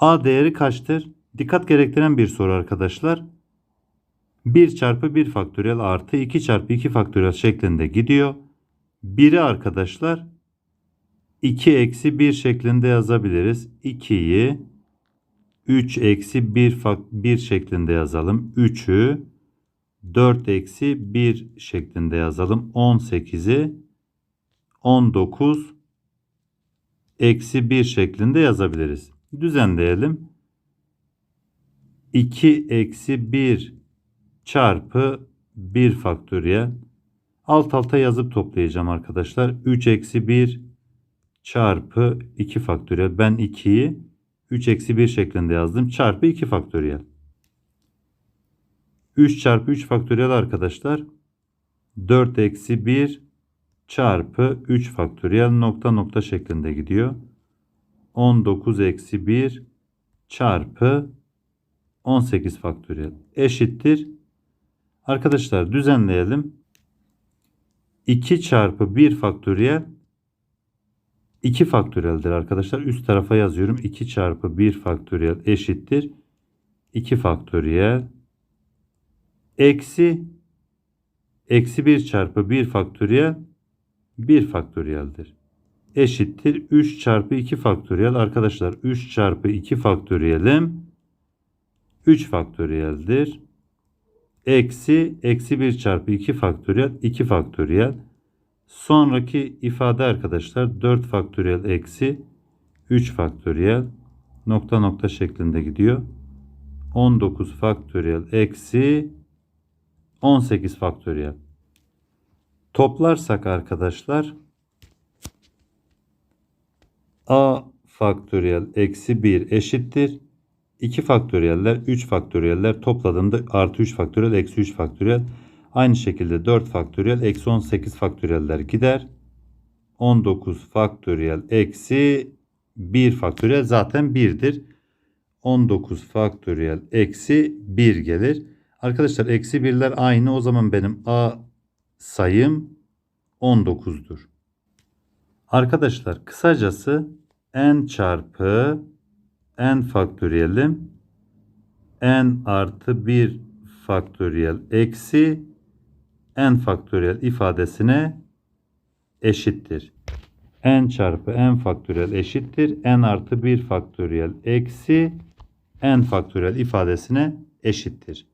A değeri kaçtır? Dikkat gerektiren bir soru arkadaşlar. 1 çarpı 1 faktöriyel artı 2 çarpı 2 faktöriyel şeklinde gidiyor. 1'i arkadaşlar 2 eksi 1 şeklinde yazabiliriz. 2'yi 3 eksi 1, fak- 1 şeklinde yazalım. 3'ü 4 eksi 1 şeklinde yazalım. 18'i 19 eksi 1 şeklinde yazabiliriz. Düzenleyelim. 2 eksi 1 çarpı 1 faktöriyel. Alt alta yazıp toplayacağım arkadaşlar. 3 eksi 1 çarpı 2 faktöriyel. Ben 2'yi 3 eksi 1 şeklinde yazdım. Çarpı 2 faktöriyel. 3 çarpı 3 faktöriyel arkadaşlar. 4 eksi 1 çarpı 3 faktöriyel nokta nokta şeklinde gidiyor. 19 eksi 1 çarpı 18 faktöriyel eşittir. Arkadaşlar düzenleyelim. 2 çarpı 1 faktöriyel 2 faktöriyeldir arkadaşlar. Üst tarafa yazıyorum. 2 çarpı 1 faktöriyel eşittir. 2 faktöriyel eksi eksi 1 çarpı 1 faktöriyel 1 faktöriyeldir. Eşittir 3 çarpı 2 faktöriyel. Arkadaşlar 3 çarpı 2 faktöriyelim 3 faktöriyeldir. Eksi eksi 1 çarpı 2 faktöriyel 2 faktöriyel. Sonraki ifade arkadaşlar 4 faktöriyel eksi 3 faktöriyel nokta nokta şeklinde gidiyor. 19 faktöriyel eksi 18 faktöriyel. Toplarsak arkadaşlar a faktöriyel eksi 1 eşittir. 2 faktöriyeller 3 faktöriyeller topladığımda artı 3 faktöriyel eksi 3 faktöriyel. Aynı şekilde 4 faktöriyel eksi 18 faktöriyeller gider. 19 faktöriyel eksi 1 faktöriyel zaten 1'dir. 19 faktöriyel eksi 1 gelir. Arkadaşlar eksi 1'ler aynı o zaman benim a sayım 19'dur. Arkadaşlar kısacası n çarpı n faktöriyelim n artı 1 faktöriyel eksi n faktöriyel ifadesine eşittir. n çarpı n faktöriyel eşittir. n artı 1 faktöriyel eksi n faktöriyel ifadesine eşittir.